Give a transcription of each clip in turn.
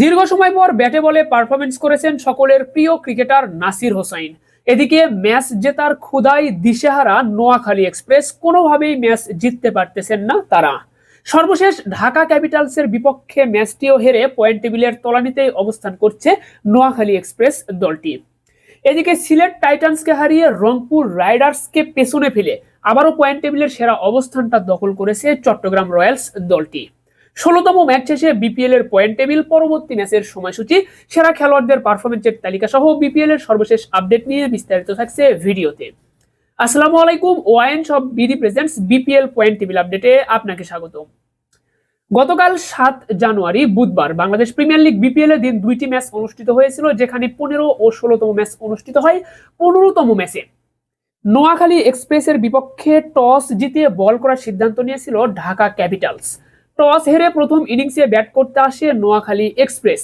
দীর্ঘ সময় পর ব্যাটে বলে পারফরমেন্স করেছেন সকলের প্রিয় ক্রিকেটার নাসির হোসাইন। এদিকে ম্যাচ জেতার ক্ষুদায় দিশেহারা নোয়াখালী এক্সপ্রেস কোনোভাবেই ম্যাচ জিততে পারতেছেন না তারা। সর্বশেষ ঢাকা ক্যাপিটালসের বিপক্ষে ম্যাচটিও হেরে পয়েন্ট টেবিলের তলানিতেই অবস্থান করছে নোয়াখালী এক্সপ্রেস দলটি। এদিকে সিলেট টাইটান্সকে হারিয়ে রংপুর রাইডার্সকে পেছনে ফেলে আবারও পয়েন্ট টেবিলের সেরা অবস্থানটা দখল করেছে চট্টগ্রাম রয়্যালস দলটি। ষোলোতম ম্যাচ শেষে বিপিএল এর পয়েন্ট টেবিল পরবর্তী ম্যাচের সময়সূচি, সেরা খেলোয়াড়দের পারফরমেন্সের তালিকা সহ বিপিএল এর সর্বশেষ আপডেট নিয়ে বিস্তারিত থাকছে ভিডিওতে। আসসালামু আলাইকুম ওয়াইন সব BD presents BPL point table আপডেটে আপনাকে স্বাগত গতকাল সাত জানুয়ারি, বুধবার বাংলাদেশ প্রিমিয়ার লিগ বিপিএল এর দিন দুইটি ম্যাচ অনুষ্ঠিত হয়েছিল, যেখানে পনেরো ও ষোলোতম ম্যাচ অনুষ্ঠিত হয় পনেরোতম ম্যাচে নোয়াখালী এক্সপ্রেসের বিপক্ষে টস জিতে বল করার সিদ্ধান্ত নিয়েছিল ঢাকা ক্যাপিটালস টস হেরে প্রথম ইনিংসে ব্যাট করতে আসে নোয়াখালী এক্সপ্রেস।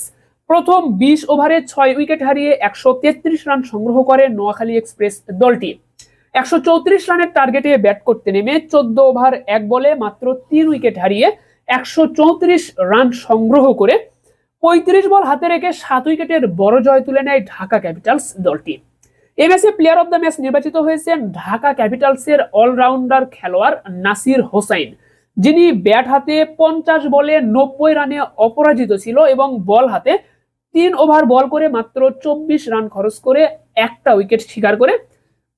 প্রথম বিশ ওভারে ছয় উইকেট হারিয়ে একশো তেত্রিশ রান সংগ্রহ করে নোয়াখালী এক্সপ্রেস দলটি। একশো চৌত্রিশ রানের টার্গেটে ব্যাট করতে নেমে চোদ্দ ওভার এক বলে মাত্র তিন উইকেট হারিয়ে একশো চৌত্রিশ রান সংগ্রহ করে পঁয়ত্রিশ বল হাতে রেখে সাত উইকেটের বড় জয় তুলে নেয় ঢাকা ক্যাপিটালস দলটি। ম্যাচে প্লেয়ার অব দ্য ম্যাচ নির্বাচিত হয়েছেন ঢাকা ক্যাপিটালসের অলরাউন্ডার খেলোয়াড় নাসির হোসাইন। যিনি ব্যাট হাতে পঞ্চাশ বলে নব্বই রানে অপরাজিত ছিল এবং বল হাতে তিন ওভার বল করে মাত্র চব্বিশ রান খরচ করে একটা উইকেট শিকার করে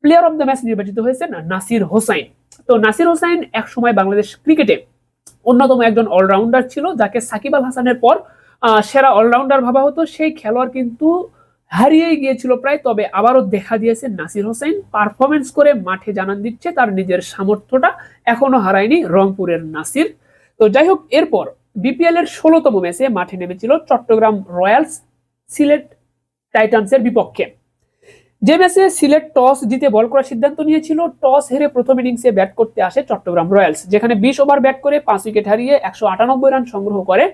প্লেয়ার অব দ্য ম্যাচ নির্বাচিত হয়েছেন নাসির হোসাইন। তো নাসির হোসাইন এক সময় বাংলাদেশ ক্রিকেটে অন্যতম একজন অলরাউন্ডার ছিল, যাকে সাকিব আল হাসানের পর সেরা অলরাউন্ডার ভাবা হতো। সেই খেলোয়াড় কিন্তু হারিয়েই গিয়েছিল প্রায়, তবে আবারও দেখা দিয়েছে নাসির হোসেন। পারফরমেন্স করে মাঠে জানান দিচ্ছে তার নিজের সামর্থ্যটা, এখনও হারায়নি রংপুরের নাসির। তো যাই হোক, এরপর বিপিএল এর ষোলোতম ম্যাচে মাঠে নেমেছিল চট্টগ্রাম রয়্যালস সিলেট টাইটান্সের বিপক্ষে। যে ম্যাচে সিলেট টস জিতে বল করার সিদ্ধান্ত নিয়েছিল, টস হেরে প্রথম ইনিংসে ব্যাট করতে আসে চট্টগ্রাম রয়্যালস, যেখানে বিশ ওভার ব্যাট করে পাঁচ উইকেট হারিয়ে একশো আটানব্বই রান সংগ্রহ করে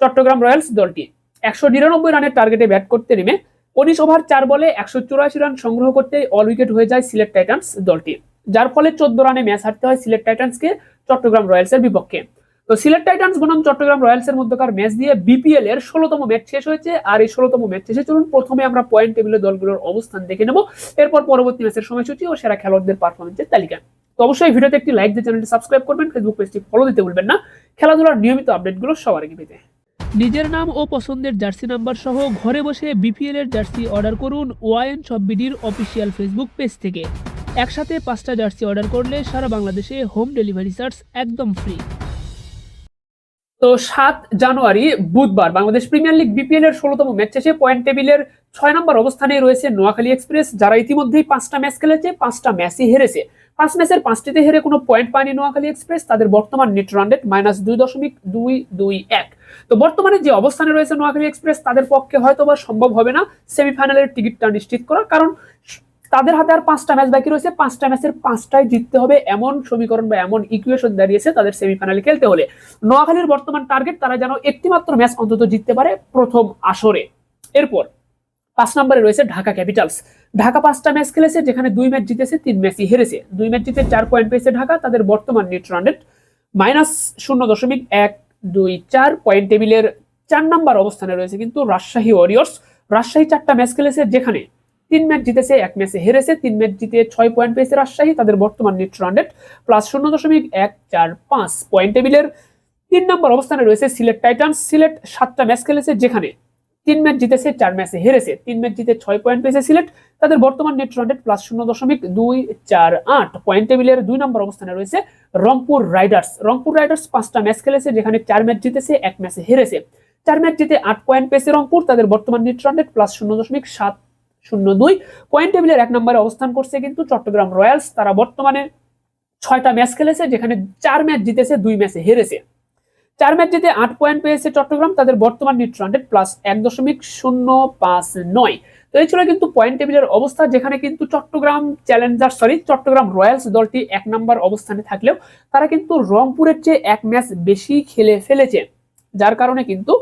চট্টগ্রাম রয়্যালস দলটি। একশো নিরানব্বই রানের টার্গেটে ব্যাট করতে নেমে উনিশ ওভার চার বলে একশো চুরাশি রান সংগ্রহ করতে অল উইকেট হয়ে যায় সিলেট টাইটান্স দলটি। যার ফলে চোদ্দ রানে ম্যাচ হারতে হয় সিলেট টাইটান্সকে চট্টগ্রাম রয়্যালসের বিপক্ষে। তো সিলেট টাইটান্স বনাম চট্টগ্রাম রয়্যালসের মধ্যকার ম্যাচ দিয়ে বিপিএল এর ষোলোতম ম্যাচ শেষ হয়েছে। আর এই ষোলোতম ম্যাচ শেষে চলুন, প্রথমে আমরা পয়েন্ট টেবিলের দলগুলোর অবস্থান দেখে নেব। এরপর পরবর্তী ম্যাচের সময়সূচি ও সেরা খেলোয়াড়দের পারফরমেন্সের তালিকা। তো অবশ্যই ভিডিওতে একটি লাইক দিয়ে চ্যানেলটি সাবস্ক্রাইব করবেন ফেসবুক পেজটি ফলো দিতে ভুলবেন না। খেলাধুলার নিয়মিত আপডেটগুলো সবার আগে পেতে। নিজের নাম ও পছন্দের জার্সি নাম্বার সহ ঘরে বসে বিপিএল এর জার্সি অর্ডার করুন ওয়াইন বিডির অফিসিয়াল ফেসবুক পেজ থেকে। একসাথে পাঁচটা জার্সি অর্ডার করলে সারা বাংলাদেশে হোম ডেলিভারি চার্জ একদম ফ্রি। তো সাত জানুয়ারি, বুধবার বাংলাদেশ প্রিমিয়ার লিগ বিপিএল এর ষোলোতম ম্যাচ শেষে পয়েন্ট টেবিলের ছয় নম্বর অবস্থানে রয়েছে নোয়াখালী এক্সপ্রেস, যারা ইতিমধ্যেই পাঁচটা ম্যাচ খেলেছে, পাঁচটা ম্যাচই হেরেছে। পাঁচ ম্যাচের পাঁচটিতে হেরে কোনো পয়েন্ট পায়নি নোয়াখালী এক্সপ্রেস, তাদের বর্তমান নেট রান রেট মাইনাস দুই দশমিক দুই দুই এক। তো বর্তমানে যে অবস্থানে রয়েছে নোয়াখালী এক্সপ্রেস, তাদের পক্ষে হয়তো বা সম্ভব হবে না সেমিফাইনালের টিকিটটা নিশ্চিত করা কারণ তাদের হাতে আর পাঁচটা ম্যাচ বাকি রয়েছে, পাঁচটা ম্যাচের পাঁচটাই জিততে হবে এমন সমীকরণ বা এমন ইকুয়েশন দাঁড়িয়েছে তাদের সেমিফাইনালে খেলতে হলে। নোয়াখালীর বর্তমান টার্গেট তারা যেন একটিমাত্র ম্যাচ অন্তত জিততে পারে প্রথম আসরে। এরপর পাঁচ নম্বরে রয়েছে ঢাকা ক্যাপিটালস। ঢাকা পাঁচটা ম্যাচ খেলেছে, যেখানে দুই ম্যাচ জিতেছে, তিন ম্যাচই হেরেছে। দুই ম্যাচ জিতে চার পয়েন্ট পেয়েছে ঢাকা, তাদের বর্তমান নেট রান রেট মাইনাস শূন্য দশমিক এক দুই চার পয়েন্ট টেবিলের চার নম্বর অবস্থানে রয়েছে কিন্তু রাজশাহী ওয়ারিয়র্স রাজশাহী চারটা ম্যাচ খেলেছে, যেখানে তিন ম্যাচ জিতেছে, এক ম্যাচে হেরেছে, তিন ম্যাচ জিতে ছয় পয়েন্ট পেয়েছে রাজশাহী, তাদের বর্তমান নেট রান রেট প্লাস শূন্য দশমিক এক চার পাঁচ পয়েন্ট টেবিলের তিন নম্বর অবস্থানে রয়েছে সিলেট টাইটান্স। সিলেট সাতটা ম্যাচ খেলেছে, যেখানে তিন ম্যাচ জিতেছে, চার ম্যাচে হেরেছে। তিন ম্যাচ জিতে ছয় পয়েন্ট পেয়েছে সিলেট। তাদের বর্তমান নেট রান রেট প্লাস শূন্য দশমিক দুই চার আট। পয়েন্ট টেবিলের দুই নম্বর অবস্থানে রয়েছে রংপুর রাইডার্স রংপুর রাইডার্স পাঁচটা ম্যাচ খেলেছে, যেখানে চার ম্যাচ জিতেছে, এক ম্যাচে হেরেছে। চার ম্যাচ জিতে আট পয়েন্ট পেয়েছে রংপুর। তাদের বর্তমান নেট রান রেট প্লাস শূন্য দশমিক সাত শূন্য দুই। পয়েন্ট টেবিলের এক নম্বরে অবস্থান করছে কিন্তু চট্টগ্রাম রয়্যালস তারা বর্তমানে ছয়টা ম্যাচ খেলেছে, যেখানে চার ম্যাচ জিতেছে, দুই ম্যাচে হেরেছে। চার ম্যাচ জিতে আট পয়েন্ট পেয়েছে চট্টগ্রাম, তাদের বর্তমান নেট রান রেট প্লাস এক দশমিক শূন্য পাঁচ নয়। তো এই ছিল কিন্তু পয়েন্ট টেবিলের অবস্থা, যেখানে কিন্তু Chattogram challenger sorry Chattogram Royals দলটি এক নম্বর অবস্থানে থাকলেও তারা কিন্তু রংপুরের চেয়ে এক ম্যাচ বেশি খেলে ফেলেছে। যার কারণে কিন্তু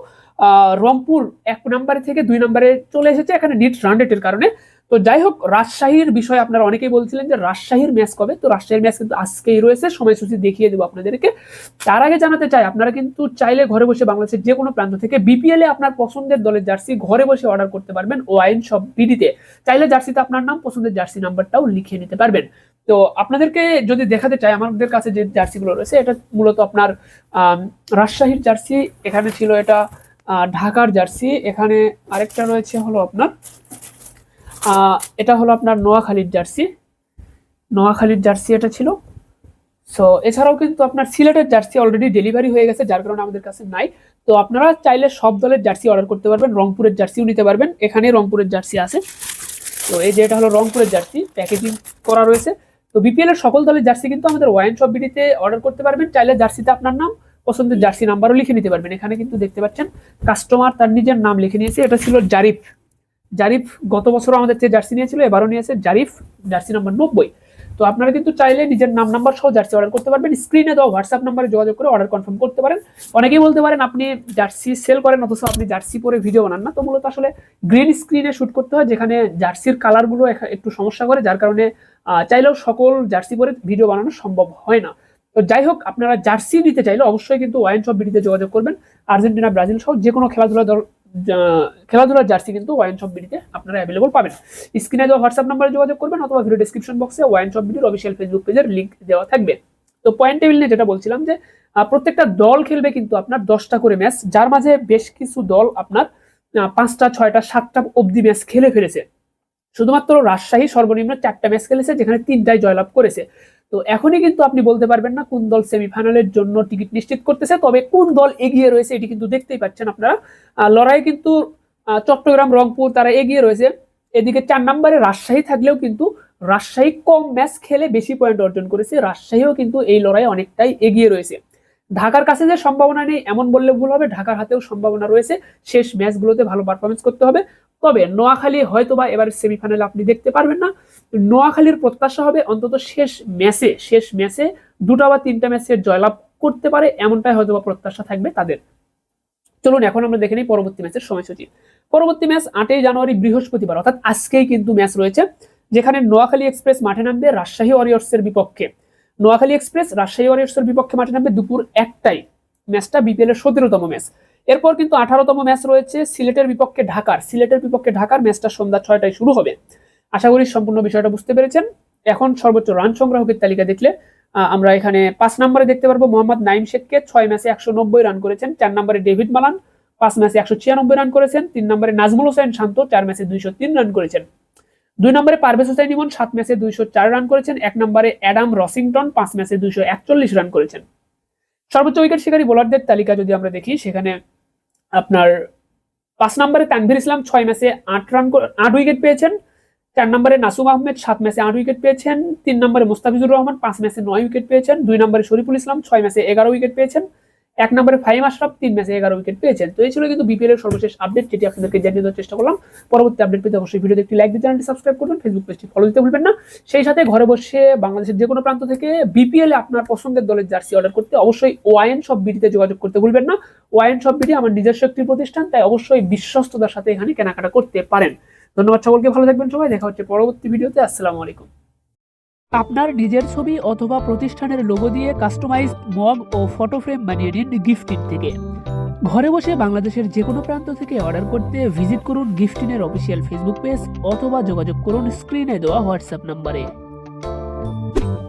রংপুর এক নম্বরে থেকে দুই নম্বরে চলে এসেছে, এখানে নিট রান রেটের কারণে তো যাই হোক রাজশাহীর বিষয়ে আপনারা অনেকেই বলছিলেন যে রাজশাহীর ম্যাচ কবে? তো রাজশাহীর ম্যাচ কিন্তু আজকেই রয়েছে, সময়সূচি দেখিয়ে দেবো আপনাদেরকে। তার আগে জানাতে চাই, আপনারা কিন্তু চাইলে ঘরে বসে বাংলাদেশের যে কোনো প্রান্ত থেকে বিপিএল এ আপনার পছন্দের দলের জার্সি ঘরে বসে অর্ডার করতে পারবেন ও আইন সব বিডিতে। চাইলে জার্সিতে আপনার নাম, পছন্দের জার্সি নাম্বারটাও লিখে নিতে পারবেন। তো আপনাদেরকে যদি দেখাতে চাই, আমাদের কাছে যে জার্সিগুলো রয়েছে, এটা মূলত আপনার রাজশাহীর জার্সি, এখানে ছিল এটা ঢাকার জার্সি, এখানে আরেকটা রয়েছে হলো আপনার এটা হলো আপনার নোয়াখালীর জার্সি। নোয়াখালীর জার্সি এটা ছিল। সো এছাড়াও কিন্তু আপনার সিলেটের জার্সি অলরেডি ডেলিভারি হয়ে গেছে, যার কারণে আমাদের কাছে নাই। তো আপনারা চাইলে সব দলের জার্সি অর্ডার করতে পারবেন, রংপুরের জার্সিও নিতে পারবেন। এখানে রংপুরের জার্সি আছে। তো এই যে এটা হলো রংপুরের জার্সি প্যাকেজিং করা রয়েছে। তো বিপিএল এর সকল দলের জার্সি কিন্তু আমাদের ওয়াইন শপ বিডিতে অর্ডার করতে পারবেন। চাইলে জার্সিতে আপনার নাম, পছন্দের জার্সি নাম্বারও লিখে নিতে পারবেন। এখানে কিন্তু দেখতে পাচ্ছেন কাস্টমার তার নিজের নাম লিখে নিয়েছে। এটা ছিল জারিফ। জারিফ গত বছর আমাদের চেয়ে জার্সি নিয়েছিল, এবারও নিয়েছে জারিফ, জার্সি নাম্বার নব্বই। তো আপনারা কিন্তু চাইলে নিজের নাম নাম্বার সহ জার্সি অর্ডার করতে পারবেন। স্ক্রিনে দেওয়া হোয়াটসঅ্যাপ নাম্বারে যোগাযোগ করে অর্ডার কনফার্ম করতে পারেন। অনেকেই বলতে পারেন, আপনি জার্সি সেল করেন, অথচ আপনি জার্সি পরে ভিডিও বানান না। তো মূলত আসলে গ্রিন স্ক্রিনে শুট করতে হয়, যেখানে জার্সির কালারগুলো একটু সমস্যা করে, যার কারণে চাইলেও সকল জার্সি পরে ভিডিও বানানো সম্ভব হয় না। তো যাই হোক, আপনারা জার্সি নিতে চাইলে অবশ্যই কিন্তু ওয়াইন শপ বিডিতে যোগাযোগ করবেন। আর্জেন্টিনা, ব্রাজিল সহ যে কোনো খেলাধুলা খেলাধুলার জার্সি কিন্তু ওয়াইন শপ বিডিতে আপনারা অ্যাভেলেবল পাবেন। স্ক্রিনে দেওয়া হোয়াটসঅ্যাপ নাম্বারে যোগাযোগ করবেন অথবা ভিডিও ডিসক্রিপশন বক্সে ওয়াইন শপ বিডির অফিসিয়াল ফেসবুক পেজের লিঙ্ক দেওয়া থাকবে। তো পয়েন্ট টেবিল নিয়ে যেটা বলছিলাম যে প্রত্যেকটা দল খেলবে কিন্তু আপনার দশটা করে ম্যাচ যার মাঝে বেশ কিছু দল আপনার পাঁচটা, ছয়টা, সাতটা অবধি ম্যাচ খেলে ফেলেছে। শুধুমাত্র রাজশাহী সর্বনিম্ন চারটা ম্যাচ খেলেছে, যেখানে তিনটায় জয়লাভ করেছে। তো এখনই কিন্তু আপনি বলতে পারবেন না কোন দল সেমিফাইনালের জন্য টিকিট নিশ্চিত করতেছে, তবে কোন দল এগিয়ে রয়েছে এটি কিন্তু দেখতেই পাচ্ছেন আপনারা। লড়াই কিন্তু চট্টগ্রাম, রংপুর তারা এগিয়ে রয়েছে। এদিকে চার নম্বরে রাজশাহী থাকলেও কিন্তু রাজশাহী কম ম্যাচ খেলে বেশি পয়েন্ট অর্জন করেছে। রাজশাহীও কিন্তু এই লড়াই অনেকটাই এগিয়ে রয়েছে। ঢাকার কাছে যে সম্ভাবনা নেই, এমন বললে ভুল হবে। ঢাকার হাতেও সম্ভাবনা রয়েছে। শেষ ম্যাচগুলোতে ভালো পারফরমেন্স করতে হবে। তবে নোয়াখালী হয়তোবা এবার সেমিফাইনাল আপনি দেখতে পারবেন না। নোয়াখালীর প্রত্যাশা হবে অন্তত শেষ ম্যাচে শেষ ম্যাচে দুটা বা তিনটা ম্যাচের জয়লাভ করতে পারে, এমনটাই হয়তোবা প্রত্যাশা থাকবে তাদের। চলুন এখন আমরা দেখে নিই পরবর্তী ম্যাচের সময়সূচি। পরবর্তী ম্যাচ আটই জানুয়ারি বৃহস্পতিবার, অর্থাৎ আজকেই কিন্তু ম্যাচ রয়েছে, যেখানে নোয়াখালী এক্সপ্রেস মাঠে নামবে রাজশাহী ওয়ারিয়র্সের বিপক্ষে। নোয়াখালী এক্সপ্রেস রাজশাহী ওয়ারিয়র্সের বিপক্ষে মাঠে নামবে দুপুর একটাই ম্যাচটা বিপিএল এর সতেরোতম ম্যাচ এরপর কিন্তু আঠারোতম ম্যাচ রয়েছে সিলেটের বিপক্ষে ঢাকার। সিলেটের বিপক্ষে ঢাকার ম্যাচটা সন্ধ্যা ছয়টায় শুরু হবে। আশা করি সম্পূর্ণ বিষয়টা বুঝতে পেরেছেন। এখন সর্বোচ্চ রান সংগ্রাহকের তালিকা দেখলে আমরা এখানে পাঁচ নম্বরে দেখতে পারব মোহাম্মদ নাইম শেখকে। ছয় ম্যাচে একশো নব্বই রান করেছেন। চার নম্বরে ডেভিড মালান। পাঁচ ম্যাচে একশো ছিয়ানব্বই রান করেছেন। তিন নম্বরে নাজমুল হোসেন শান্ত। চার ম্যাচে দুইশো তিন রান করেছেন। দুই নম্বরে পারভেজ হোসেন ইমন। সাত ম্যাচে দুইশো চার রান করেছেন। এক নম্বরে অ্যাডাম রসিংটন। পাঁচ ম্যাচে দুইশো একচল্লিশ রান করেছেন। সর্বোচ্চ উইকেট শিকারী বোলারদের তালিকা যদি আমরা দেখি, সেখানে আপনার পাঁচ নম্বরে তানভীর ইসলাম, ছয় ম্যাচে আট রান আট উইকেট পেয়েছেন। চার নম্বরে নাসুম আহমেদ, সাত ম্যাচে আট উইকেট পেয়েছেন। তিন নম্বরে মুস্তাফিজুর রহমান, পাঁচ ম্যাচে নয় উইকেট পেয়েছেন। দুই নম্বরে শরীফুল ইসলাম, ছয় ম্যাচে এগারো উইকেট পেয়েছেন। এক নম্বরে ফাহিম আশরাফ, তিন ম্যাচে এগারো উইকেট পেয়েছেন। তো এই ছিল কিন্তু বিপিএল এর সর্বশেষ আপডেট যেটি আপনাদেরকে জানিয়ে দেওয়ার চেষ্টা করলাম। পরবর্তী আপডেট পেতে অবশ্যই ভিডিওতে একটি লাইক দিয়ে চ্যানেলটি সাবস্ক্রাইব করবেন ফেসবুক পেজটি ফলো দিতে ভুলবেন না। সেই সাথে ঘরে বসে বাংলাদেশের যে কোনো প্রান্ত থেকে বিপিএল এ আপনার পছন্দের দলের জার্সি অর্ডার করতে অবশ্যই ওয়াইন সব বিডিতে যোগাযোগ করতে ভুলবেন না। ওয়াইন সব বিডি আমার নিজস্ব একটি প্রতিষ্ঠান, তাই অবশ্যই বিশ্বস্ততার সাথে এখানে কেনাকাটা করতে পারেন। ধন্যবাদ সকলকে, ভালো থাকবেন সবাই। দেখা হচ্ছে পরবর্তী ভিডিওতে। আসসালামু আলাইকুম। আপনার নিজের ছবি অথবা প্রতিষ্ঠানের লোগো দিয়ে কাস্টমাইজ মগ ও ফটো ফ্রেম বানিয়ে নিন গিফটিন থেকে। ঘরে বসে বাংলাদেশের যে কোনো প্রান্ত থেকে অর্ডার করতে ভিজিট করুন গিফটিনের অফিসিয়াল ফেসবুক পেজ অথবা যোগাযোগ করুন স্ক্রিনে দেওয়া হোয়াটসঅ্যাপ নম্বরে।